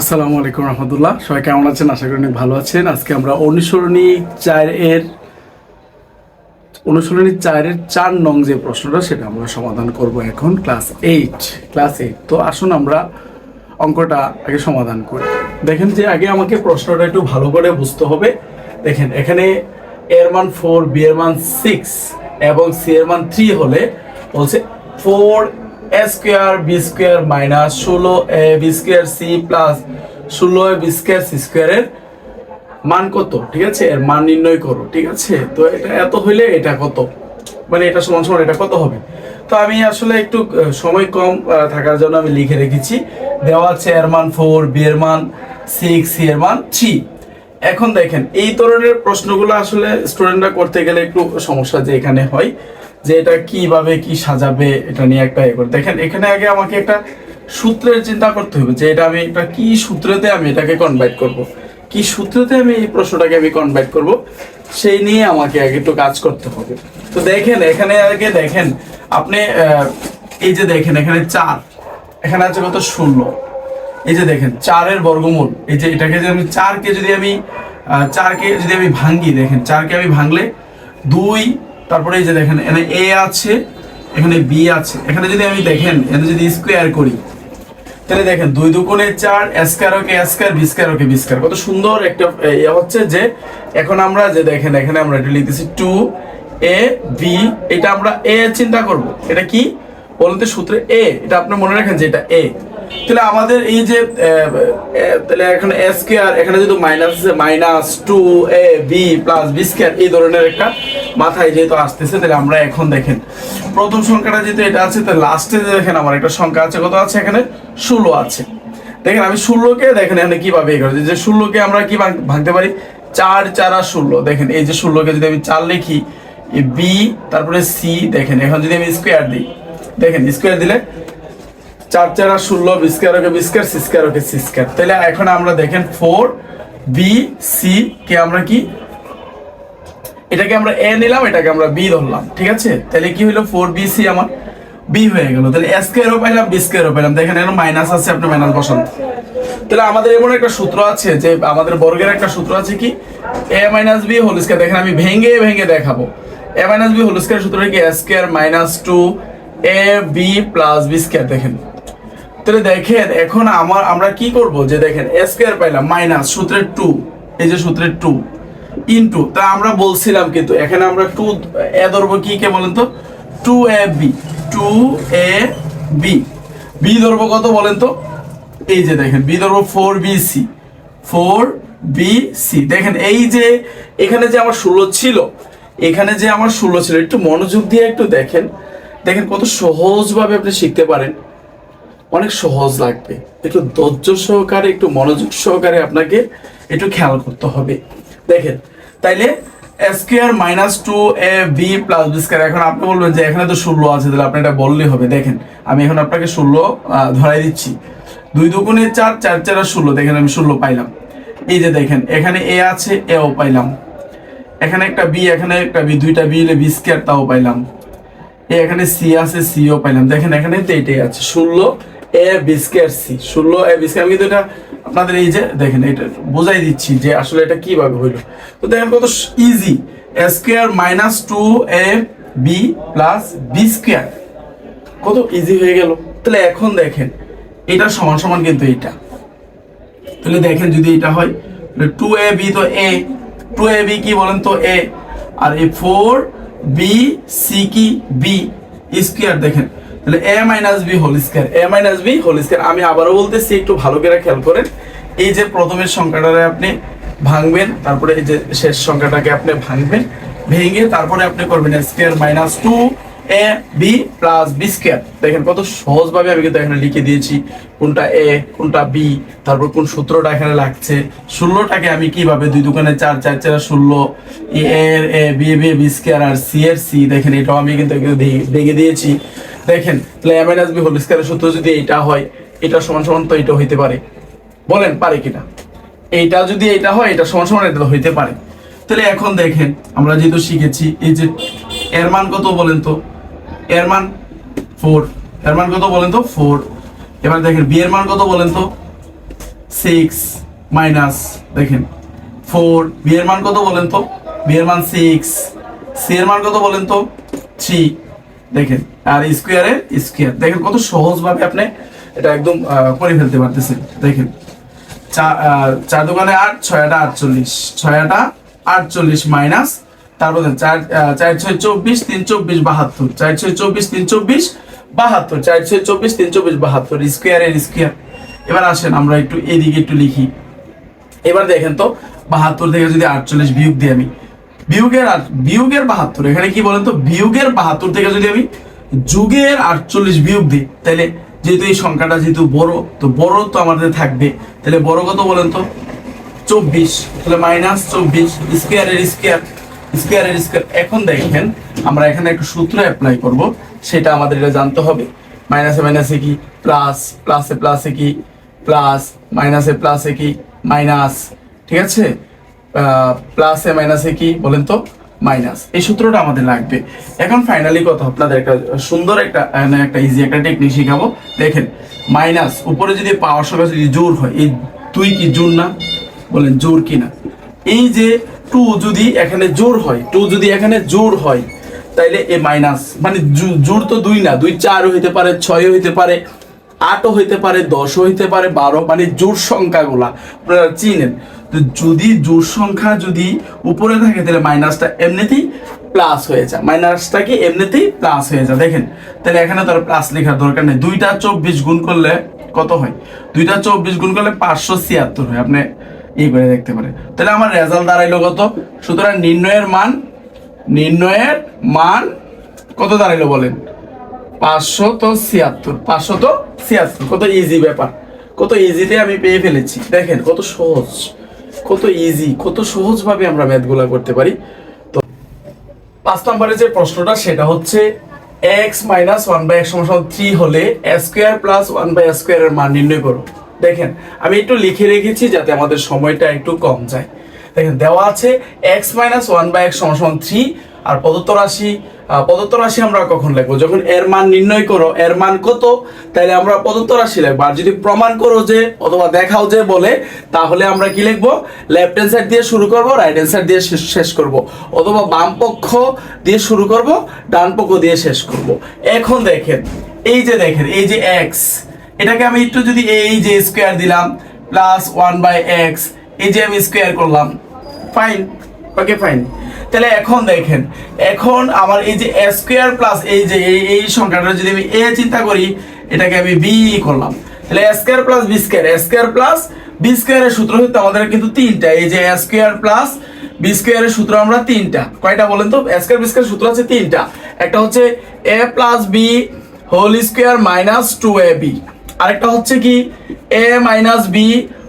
আসসালামু আলাইকুম রহমতুল্লাহ। সবাই কেমন আছেন? আশা করি অনেক ভালো আছেন। আজকে আমরা অনুসরণী চার এর অনুসরণী চারের চার নং যে প্রশ্নটা, সেটা আমরা সমাধান করব এখন ক্লাস এইট ক্লাস এইট। তো আসুন আমরা অঙ্কটা আগে সমাধান করি। দেখেন যে আগে আমাকে প্রশ্নটা একটু ভালো করে বুঝতে হবে। দেখেন, এখানে এর মান ফোর বি এর মান সিক্স এবং সি এর মান থ্রি হলে বলছে four A square B square minus ষোলো A B square C plus ষোলো এ বি স্কোয়ার সি স্কোয়ারের মান কত? ঠিক আছে? এর মান নির্ণয় করো, ঠিক আছে? তো এটা এত হইলে এটা কত? মানে এটা সমান সমান এটা কত হবে? তো আমি আসলে একটু সময় কম থাকার জন্য আমি লিখে রেখেছি। দেওয়া আছে এর মান ফোর বি এর মান সিক্স সি এর মান থ্রি এখন দেখেন, এই ধরনের প্রশ্নগুলো আসলে স্টুডেন্টরা করতে গেলে একটু সমস্যা যে এখানে হয়। যে এটা কীভাবে কি সাজাবে, এটা নিয়ে একটা এ করে। দেখেন, এখানে আগে আমাকে একটা সূত্রের চিন্তা করতে হবে যে এটা আমি, এটা কি সূত্রতে আমি এটাকে কনভার্ট করব? কি সূত্রতে আমি এই প্রশ্নটাকে আমি কনভার্ট করব? সেই নিয়ে আমাকে আগে একটু কাজ করতে হবে। তো দেখেন, এখানে আগে দেখেন, আপনি এই যে দেখেন, এখানে চার, এখানে আছে কত? ষোলো। এই যে দেখেন, চারের বর্গমূল, এই যে এটাকে যদি আমি চারকে যদি আমি চারকে যদি আমি ভাঙ্গি, দেখেন, চারকে আমি ভাঙলে দুই তারপরে এই যে দেখেন, এখানে এ আছে, এখানে বি আছে। এখানে যদি আমি দেখেন, এখানে যদি স্কোয়ার করি, তাহলে দেখেন, দুই দুগুণে চার square okay square B square okay B square কত সুন্দর একটা ইয়ে হচ্ছে যে, এখন আমরা যে দেখেন, এখানে আমরা এটা লিখতেছি টু এ বি এটা আমরা এ চিন্তা করব। এটা কি? বলতে সূত্রে এ এটা আপনি মনে রাখেন যে এটা এ তাহলে আমাদের এই যে তাহলে এখানে এ স্কোয়ার এখানে যদি মাইনাস আছে minus two A B plus B square এই ধরনের একটা মাথায় যেহেতু আসতেছে, তাহলে আমরা এখন দেখেন। প্রথম সংখ্যাটা যেহেতু এটা আছে, তাহলে লাস্টে যে দেখেন আমার একটা সংখ্যা আছে, কত আছে এখানে? ষোলো আছে। দেখেন আমি ষোলোকে, দেখেন এখানে কীভাবে এ করেছি যে ষোলোকে আমরা কি ভাঙতে পারি? চার চার আর ষোলো। দেখেন, এই যে ষোলোকে যদি আমি চার লিখি বি তারপরে সি দেখেন, এখন যদি আমি স্কোয়ার দিই, দেখেন স্কোয়ার দিলে চার চার ষোলো বিস্কার ওকে বিস্কার সিস্কার ওকে সিস্কার। তাহলে এখন আমরা দেখেন ফোর বি সি কে আমরা কি? এটাকে আমরা এ নিলাম, এটাকে আমরা বি ধরলাম, ঠিক আছে? তাহলে কি হলো? ফোর বি সি আমার বি হয়ে গেল। তাহলে এস স্কোয়ারও পাইলাম বি স্কোয়ারও পাইলাম। দেখেন এখানে মাইনাস আছে, আপনি মাইনাস বসান। তাহলে আমাদের এমন একটা সূত্র আছে যে, আমাদের বর্গের একটা সূত্র আছে কি? A minus B whole square দেখেন আমি ভেঙে ভেঙে দেখাবো। A minus B whole square সূত্র কি? A square minus two A B plus B square দেখেন। তাহলে দেখেন, এখন আমার, আমরা কি করব? যে দেখেন স্কোয়ার পাইলাম মাইনাস সূত্রের টু এই যে সূত্রের টু ইনটু তা আমরা বলছিলাম কিন্তু, এখানে আমরা টু এ ধরবো কি কে বলেন তো? Two A B two A B B ধরবো কত বলেন তো? এই যে দেখেন বি ধরবো four B C four B C দেখেন, এই যে এখানে যে আমার ষোলো ছিল, এখানে যে আমার ষোলো ছিল, একটু মনোযোগ দিয়ে একটু দেখেন দেখেন কত সহজভাবে আপনি শিখতে পারেন। অনেক সহজ লাগবে। একটু ধৈর্য সহকারে, একটু মনোযোগ সহকারে আপনাকে একটু খেয়াল করতে হবে। দেখেন, তাইলে square minus two A B plus B square, এখন আপনি বলবেন যে এখানে তো ষোলো আছে, তাহলে আপনি এটা বললেই হবে। দেখেন, আমি এখন আপনাকে ষোলো ধরাই দিচ্ছি। দুই দুগুণে চার চার চার আর ষোলো, দেখেন আমি ষোলো পাইলাম। এই যে দেখেন, এখানে এ আছে, এও পাইলাম। এখানে একটা বি, এখানে একটা বি, দুইটা বি হলে বি স্কোয়ার তাও পাইলাম। এখানে সি আছে, সিও পাইলাম। দেখেন, এখানে তো এটাই আছে, ষোলো এ বিস্কের সি ষোলো এ বিস্কের আমি কিন্তু এটা আপনাদের এই যে দেখেন, এটা বোঝাই দিচ্ছি যে আসলে এটা কীভাবে হইল। তো দেখেন কত easy square minus two A B plus B square কত ইজি হয়ে গেল। তাহলে এখন দেখেন, এটা সমান সমান কিন্তু এটা তাহলে দেখেন যদি এটা হয় টু এ বি তো এ টু এ বি কি বলেন তো এ আর এই ফোর বি সি কি বি স্কোয়ার দেখেন। তাহলে A minus B whole square A minus B whole square আমি আবারও বলতেছি, একটু ভালো করে খেয়াল করেন। এই যে প্রথমের সংখ্যাটারে আপনি ভাঙবেন, তারপরে এই যে শেষ সংখ্যাটাকে আপনি ভাঙবেন, ভেঙে তারপরে আপনি করবেন square minus two A B plus B square দেখেন কত সহজভাবে আমি কিন্তু এখানে লিখে দিয়েছি, কোনটা এ কোনটা বি তারপর কোন সূত্রটা এখানে লাগছে। ষোলোটাকে আমি কীভাবে দুই দোকানে চার চার চার, ষোলো A A B B B square R C এর সি দেখেন এটাও আমি কিন্তু ভেঙে দিয়েছি। দেখেন তাহলে M N S B whole স্কোয়ারের সূত্র যদি এটা হয়, এটা সমান সমান তো এটা হইতে পারে। বলেন, পারে কিনা? এইটা যদি এটা হয়, এটা সমান সমান এটা হইতে পারে। তাহলে এখন দেখেন, আমরা যেহেতু শিখেছি, এই যে এর মান কত বলেন তো? এর মান ফোর এর মান কত বলেন তো? ফোর এবার দেখেন বি এর মান কত বলেন তো? সিক্স মাইনাস দেখেন ফোর বি এর মান কত বলেন তো? বি এর মান সিক্স সি এর মান কত বলেন তো? থ্রি দেখেন, আর স্কোয়ারে স্কোয়ার দেখেন কত সহজভাবে আপনি এটা একদম করে ফেলতে পারতেছেন। দেখেন, চা- চার দোকানে আট ছয় আটা আটচল্লিশ। ছয় আটা আটচল্লিশ মাইনাস তারপর চার চার ছয় চব্বিশ, তিন চব্বিশ, বাহাত্তর। চার ছয় চব্বিশ, তিন চব্বিশ, বাহাত্তর। চার ছয় চব্বিশ, তিন চব্বিশ, বাহাত্তর। স্কোয়ারের স্কোয়ার এবার আসেন, আমরা একটু এদিকে একটু লিখি। এবার দেখেন তো, বাহাত্তর থেকে যদি আটচল্লিশ বিয়োগ দিই আমি বিয়োগের আট- বিয়োগের বাহাত্তর। এখানে কি বলেন তো বিয়োগের বাহাত্তর থেকে যদি আমি যুগের আটচল্লিশ বিয়োগ দিই, তাহলে যেহেতু এই সংখ্যাটা যেহেতু বড়, তো বড় তো আমাদের থাকবে। তাহলে বড় কত বলেন তো? চব্বিশ। তাহলে মাইনাস চব্বিশ স্কোয়ারের স্কোয়ার স্কোয়ারের স্কোয়ার এখন দেখেন, আমরা এখানে একটা সূত্র অ্যাপ্লাই করব, সেটা আমাদের এটা জানতে হবে। মাইনাসে মাইনাসে কি? প্লাস প্লাসে প্লাসে কি? প্লাস মাইনাসে প্লাসে কি? মাইনাস ঠিক আছে? প্লাসে মাইনাসে কি বলেন তো? মাইনাস এই সূত্রটা আমাদের লাগবে। এখন ফাইনালি কথা আপনাদের একটা সুন্দর একটা একটা ইজি একটা টেকনিক শিখাবো। দেখেন মাইনাস উপরে যদি পাওয়ার সঙ্গে যদি জোর হয়, এই দুই কি জোর না? বলেন জোর কি না? এই যে টু যদি এখানে জোর হয় টু যদি এখানে জোর হয়, তাইলে এ মাইনাস মানে জোর তো দুই না, দুই চার হইতে পারে ছয় হইতে পারে, আটও হইতে পারে, দশও হইতে পারে, বারো মানে জোর সংখ্যাগুলা। আপনারা চিনেন। তো যদি জোর সংখ্যা যদি উপরে থাকে, তাহলে মাইনাসটা এমনিতেই প্লাস হয়ে যায়। মাইনাসটা কি এমনিতেই প্লাস হয়ে যায়। দেখেন, তাহলে এখানে তো প্লাস লেখার দরকার নেই। দুইটা চব্বিশ গুণ করলে কত হয়? দুইটা চব্বিশ গুণ করলে পাঁচশো ছিয়াত্তর হয়। আপনি এই করে দেখতে পারেন। তাহলে আমার রেজাল্ট দাঁড়াইলো কত? সুতরাং নির্ণয়ের মান নির্ণয়ের মান কত দাঁড়াইলো বলেন? পাঁচশো তো ছিয়াত্তর। পাঁচশো তো ছিয়াত্তর। কত ইজি ব্যাপার। কত ইজিতে আমি পেয়ে ফেলেছি। দেখেন, কত সহজ। কত ইজি কত সহজভাবে আমরা ম্যাথগুলা করতে পারি। তো পাঁচ নম্বরে যে প্রশ্নটা, সেটা হচ্ছে X minus one by X সমান থ্রি হলে স্কোয়ার প্লাস ওয়ান বাই স্কোয়ারের মান নির্ণয় করো। দেখেন, আমি একটু লিখে রেখেছি যাতে আমাদের সময়টা একটু কম যায়। দেখেন, দেওয়া আছে X minus one by X সমান থ্রি আর প্রদত্ত রাশি আহ, প্রদত্ত রাশি আমরা কখন লিখব? যখন এর মান নির্ণয় করো এর মান কত? তাহলে আমরা প্রদত্ত রাশি লিখব। আর যদি প্রমাণ করো যে অথবা দেখাও যে বলে তাহলে আমরা কি লিখব? লেফট হ্যান্ড সাইড দিয়ে শুরু করব রাইট হ্যান্ড সাইড দিয়ে শেষ- শেষ করব। অথবা বাম পক্ষ দিয়ে শুরু করব ডান পক্ষ দিয়ে শেষ করব। এখন দেখেন এই যে দেখেন এই যে এক্স এটাকে আমি একটু যদি এই যে স্কোয়ার দিলাম প্লাস ওয়ান বাই এক্স এই যে আমি স্কোয়ার করলাম। ফাইন ওকে ফাইন তাহলে এখন দেখেন, এখন আমার এই যে স্কোয়ার প্লাস এই যে এই সংখ্যাটা যদি আমি এ চিন্তা করি, এটাকে আমি বি করলাম। তাহলে square plus B square square plus B স্কোয়ারের সূত্র হচ্ছে আমাদের কিন্তু তিনটা। এই যে স্কোয়ার প্লাস বি স্কোয়ারের সূত্র আমরা তিনটা। কয়টা বলেন তো? স্কোয়ার বি স্কোয়ার সূত্র আছে তিনটা। একটা হচ্ছে A plus B whole square minus two A B আরেকটা হচ্ছে কি? A minus B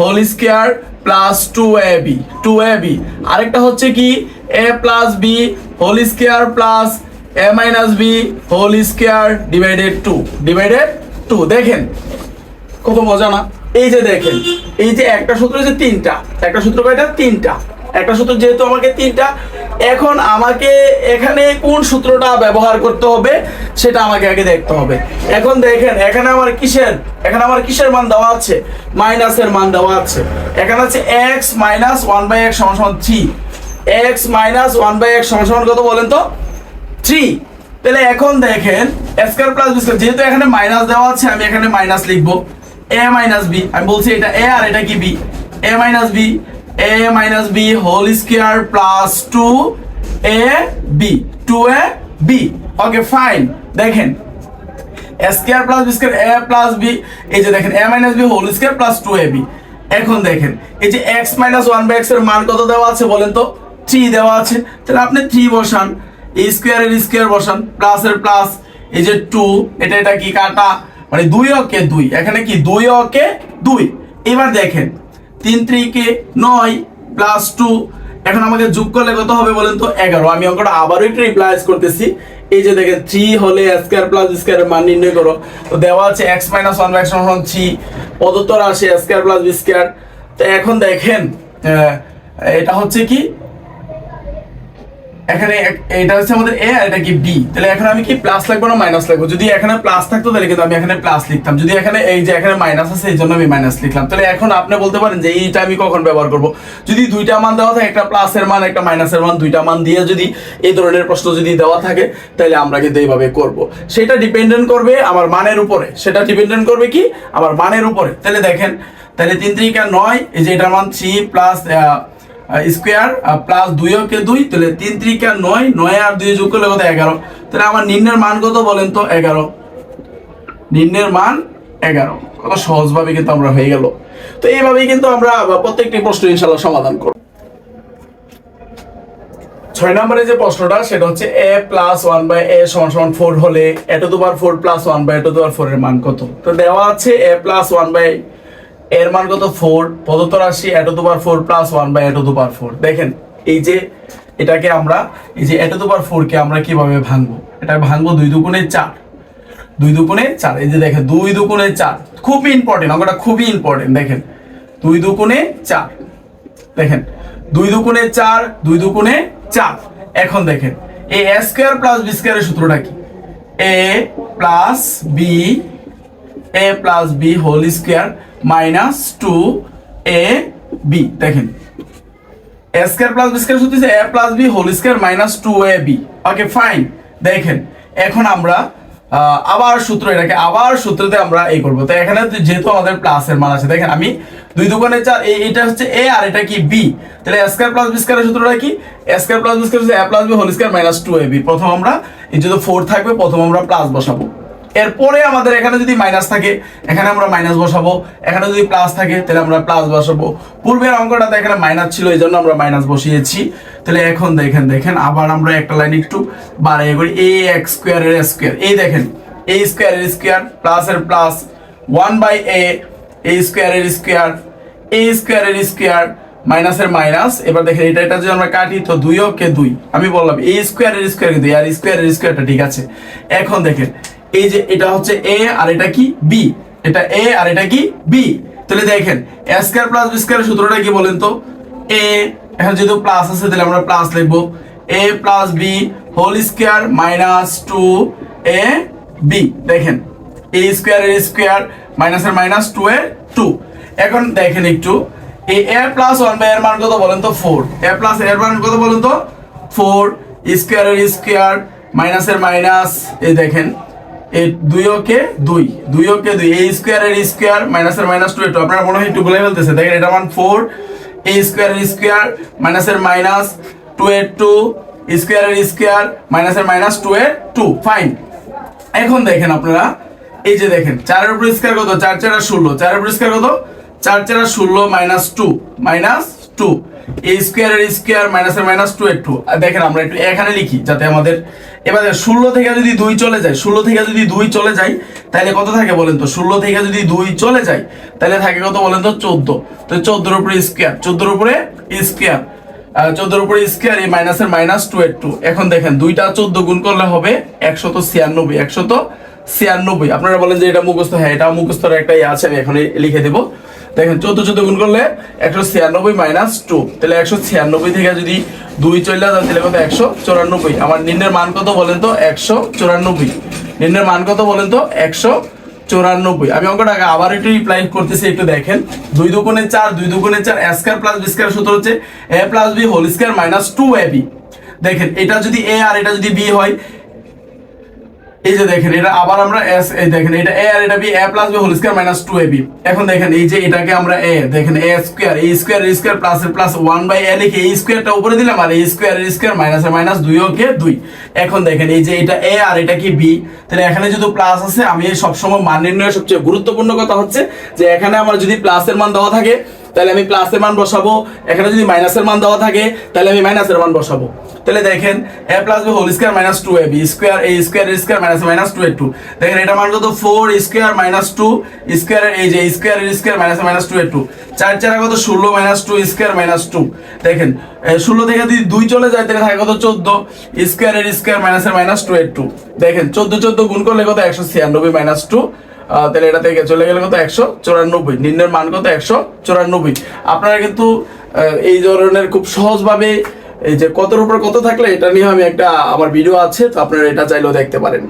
whole square plus two A B two A B আরেকটা হচ্ছে কি? A plus B whole square plus A minus B whole square divided two divided two দেখেন, কত মজা না? এই যে দেখেন, এই যে একটা সূত্র হচ্ছে তিনটা, একটা সূত্র কয়টা তিনটা। একটা সূত্র যেহেতু আমাকে তিনটা, এখন আমাকে এখানে কোন সূত্রটা ব্যবহার করতে হবে সেটা আমাকে আগে দেখতে হবে। এখন দেখেন, এখানে আমার কিসের, এখানে আমার কিসের মান দেওয়া আছে? মাইনাসের মান দেওয়া আছে। এখানে আছে X minus one by X সমান three X minus one by X সমান কত বলেন তো? থ্রি তাহলে এখন দেখেন স্কোয়ার প্লাস বি যেহেতু এখানে মাইনাস দেওয়া আছে, আমি এখানে মাইনাস লিখব। এ মাইনাস বি আমি বলছি এটা এ আর এটা কি B A minus B A minus B whole square plus two A B two A B okay fine দেখেন square plus B square A plus B এই যে দেখেন A minus B whole square plus two A B এখন দেখেন, এই যে X minus one by এক্সের মান কত দেওয়া আছে বলেন তো? থ্রি দেওয়া আছে। তাহলে আপনি থ্রি বসান স্কোয়ারের স্কোয়ার বসান প্লাস এর প্লাস এই যে টু এটা এটা কি কাটা? মানে দুই অকে দুই। এখানে কি দুই অকে দুই? এবার দেখেন তিন ত্রিকে নয় প্লাস টু এখন আমাকে যোগ করলে কত হবে বলেন তো? এগারো। আমি অঙ্কটা আবারও একটু রিপ্লাইজ করতেছি। এই যে দেখেন থ্রি হলে স্কোয়ার প্লাস স্কোয়ারের মান নির্ণয় করো। তো দেওয়া আছে এক্স মাইনাস ওয়ান বাই সমান থ্রি পদত্তর আসে স্কোয়ার প্লাস স্কোয়ার তো এখন দেখেন এটা হচ্ছে কি? এখানে এটা হচ্ছে আমাদের এ আর এটা কি বি। তাহলে এখানে আমি কি প্লাস লাগবো না মাইনাস লাগবো? যদি এখানে প্লাস থাকতো তাহলে কিন্তু আমি এখানে প্লাস লিখতাম। যদি এখানে এই যে এখানে মাইনাস আছে, এই জন্য আমি মাইনাস লিখলাম। তাহলে এখন আপনি বলতে পারেন যে এইটা আমি কখন ব্যবহার করব? যদি দুইটা মান দেওয়া থাকে, একটা প্লাসের মান, একটা মাইনাসের মান, দুইটা মান দিয়ে যদি এই ধরনের প্রশ্ন যদি দেওয়া থাকে, তাহলে আমরা কিন্তু এইভাবে করব। সেটা ডিপেন্ডেন্ট করবে আমার মানের উপরে। সেটা ডিপেন্ডেন্ট করবে কি? আমার মানের উপরে। তাহলে দেখেন, তাহলে তিন তিরিকা নয়, এই যে এটার মান থ্রি প্লাস স্কোয়ার প্লাস দুই কে দুই, তাহলে তিন ত্রিকা নয় নয় আর দুই যোগ করলে কত? এগারো। তাহলে আমার নিম্নের মান কত বলেন তো? এগারো। নিম্নের মান এগারো। কত সহজভাবে কিন্তু আমরা হয়ে গেল। তো এইভাবেই কিন্তু আমরা প্রত্যেকটি প্রশ্ন ইনশাল্লাহ সমাধান করব। ছয় নম্বরে যে প্রশ্নটা, সেটা হচ্ছে A plus one by A সমান সমান ফোর হলে এ টু দুবার four plus one by two দুবার ফোর এর মান কত? তো দেওয়া আছে এ প্লাস ওয়ান বাই এর মান কত? ফোর প্রদত্ত রাশি এ টু দুবার four plus one by A two দুবার ফোর দেখেন, এই যে এটাকে আমরা, এই যে এ টু দুবার ফোর কে আমরা কীভাবে ভাঙবো? এটা ভাঙবো দুই দুগুণে চার। দুই দুগুণে চার। এই যে দেখেন, দুই দুগুণে চার। খুবই ইম্পর্টেন্ট অঙ্কটা খুবই ইম্পর্টেন্ট দেখেন। দুই দুগুণে চার। দেখেন, দুই দুগুণে চার, দুই দুগুণে চার। এখন দেখেন এ স্কোয়ার প্লাস বি স্কোয়ারের সূত্রটা কি? A plus B A plus B whole square minus two A B দেখেন। A square plus B square সূত্র A plus B whole square minus two A B okay fine দেখেন। এখন আমরা আবার সূত্র এটাকে, আবার সূত্রতে আমরা এই করব। তো এখানে যেহেতু আমাদের প্লাসের মান আছে, দেখেন আমি দুই দোকানে চার এটা হচ্ছে এ আর এটা কি বি তাহলে স্কোয়ার প্লাস বি স্কোয়ারের সূত্রটা কি? Square plus B square A plus B whole square minus two A B প্রথম আমরা, এই যেহেতু ফোর থাকবে, প্রথম আমরা প্লাস বসাবো। এরপরে আমাদের এখানে যদি মাইনাস থাকে, এখানে আমরা মাইনাস বসাবো, এখানে যদি প্লাস থাকে, তাহলে আমরা প্লাস বসাবো। পূর্বের অঙ্কটাতে এখানে মাইনাস ছিল, এই জন্য আমরা মাইনাস বসিয়েছি। তাহলে এখন দেখেন দেখেন, আবার আমরা একটা লাইন একটু বাড়াই করি। এ এক্স স্কোয়ার এর স্কোয়ার এই দেখেন এ স্কোয়ার এর স্কোয়ার প্লাস এর plus one by A A square এর স্কোয়ার এ স্কোয়ার এর স্কোয়ার মাইনাসের মাইনাস এবার দেখেন, এটা এটা যদি আমরা কাটি, তো দুই কে দুই। আমি বললাম এ স্কোয়ার এর স্কোয়ার কিন্তু, আর স্কোয়ার এর স্কোয়ারটা ঠিক আছে। এখন দেখেন এই যে এটা হচ্ছে এ আর এটা কি বি এটা এ আর এটা কি বি তাহলে দেখেন এ স্কোয়ার প্লাস বি স্কোয়ারের সূত্রটা কি বলেন তো? এ এখন যেহেতু প্লাস আছে, তাহলে আমরা প্লাস লিখব। A plus B whole square minus two A B দেখেন এ স্কোয়ার এর স্কোয়ার মাইনাসের মাইনাস টু এর টু এখন দেখেন একটু A A plus one by এর মান কত বলেন তো? ফোর এ প্লাস এর মান কত বলেন তো? ফোর স্কোয়ার এর স্কোয়ার মাইনাসের মাইনাস এই দেখেন এই দুই ওকে দুই দুই ওকে দুই, এই স্কোয়ার এর স্কোয়ার মাইনাসের মাইনাস টু আপনার মনে হয় একটু বলে ফেলতেছে। দেখেন এটা মান ফোর এই স্কোয়ার এর স্কোয়ার মাইনাসের মাইনাস টু এর টু স্কোয়ার এর স্কোয়ার মাইনাসের মাইনাস টু এর টু ফাইন এখন দেখেন আপনারা, এই যে দেখেন, চারের উপর স্কোয়ার কত? চার চার ষোলো। চারের উপর স্কোয়ার কত? চার চার ষোলো মাইনাস টু মাইনাস টু এই স্কোয়ার এর স্কোয়ার মাইনাসের মাইনাস টু এর দেখেন আমরা একটু এখানে লিখি, যাতে আমাদের ষোলো থেকে যদি দুই চলে যায়, ষোলো থেকে যদি দুই চলে যায় তাহলে কত থাকে বলেন তো? ষোলো থেকে যদি দুই চলে যায় তাহলে থাকে কত বলেন তো? চোদ্দ। তো চোদ্দোর উপরে স্কোয়ার চোদ্দোর উপরে স্কোয়ার চোদ্দোর উপরে স্কোয়ার এই মাইনাসের মাইনাস টু এর টু এখন দেখেন, দুইটা চোদ্দ গুণ করলে হবে একশত ছিয়ানব্বই একশত ছিয়ানব্বই। আপনারা বলেন যে এটা মুখস্থ হ্যাঁ এটা মুখস্থর একটা ইয়ে আছে, আমি এখন লিখে দেবো। দেখেন চোদ্দ চোদ্দ গুণ করলে একশো ছিয়ানব্বই মাইনাস টু তাহলে একশো ছিয়ানব্বই থেকে যদি দুই চলে যায়, তাহলে কত? একশো চুরানব্বই। আমার নিম্নের মান কত বলেন তো? একশো চুরানব্বই। নিম্নের মান কত বলেন তো? একশো চৌরানব্বই। আমি অঙ্কটাকে আবার একটু রিপ্লাই করতেছি, একটু দেখেন। দুই দুগুণে চার, দুই দুগুণে চার A square plus B square সূত্র হচ্ছে A plus B whole square minus two A B দেখেন, এটা যদি এ আর এটা যদি বি হয় এই যে দেখেন, এটা আবার আমরা এস এই দেখেন, এটা এ আর এটা B A plus B whole square minus two A B এখন দেখেন, এই যে এটাকে আমরা এ দেখেন A square A square A square plus এর প্লাস ওয়ান বাই এ লিখে এই স্কয়ারটা উপরে দিলাম, আর এই স্কয়ার এর স্কয়ার মাইনাস এর মাইনাস দুই ওকে দুই। এখন দেখেন, এই যে এটা এ আর এটা কি বি তাহলে এখানে যদি প্লাস আছে, আমি সবসময় মান নির্ণয়ের সবচেয়ে গুরুত্বপূর্ণ কথা হচ্ছে যে এখানে আমার যদি প্লাসের মান দেওয়া থাকে, তাহলে আমি প্লাসের মান বসাবো। এখানে যদি মাইনাসের মান দেওয়া থাকে, তাহলে আমি মাইনাসের মান বসাবো। তাহলে দেখেন A plus B whole square minus two A B square A square square minus minus two A two দেখেন, এটা মান কত? Four square minus two square এই যে স্কয়ার এর square minus minus two A two চার চার কত? ষোলো minus two square minus two দেখেন ষোলো থেকে যদি দুই চলে যায়, তাহলে থাকে কত? চোদ্দ। স্কয়ার এর স্কয়ার মাইনাসের মাইনাস টু এ টু দেখেন, চোদ্দ চোদ্দ গুণ করলে কত? একশো ছিয়ানব্বই মাইনাস টু তাহলে এটা থেকে চলে গেলে কত? একশো চুরানব্বই। নিম্নের মান কত? একশো চুরানব্বই। আপনারা কিন্তু এই ধরনের খুব সহজভাবে এই যে কতর উপর কত থাকলে এটা নিয়ে আমি একটা আমার ভিডিও আছে, তো আপনারা এটা চাইলেও দেখতে পারেন।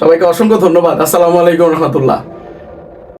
সবাইকে অসংখ্য ধন্যবাদ। আসসালামু আলাইকুম রহমতুল্লাহ।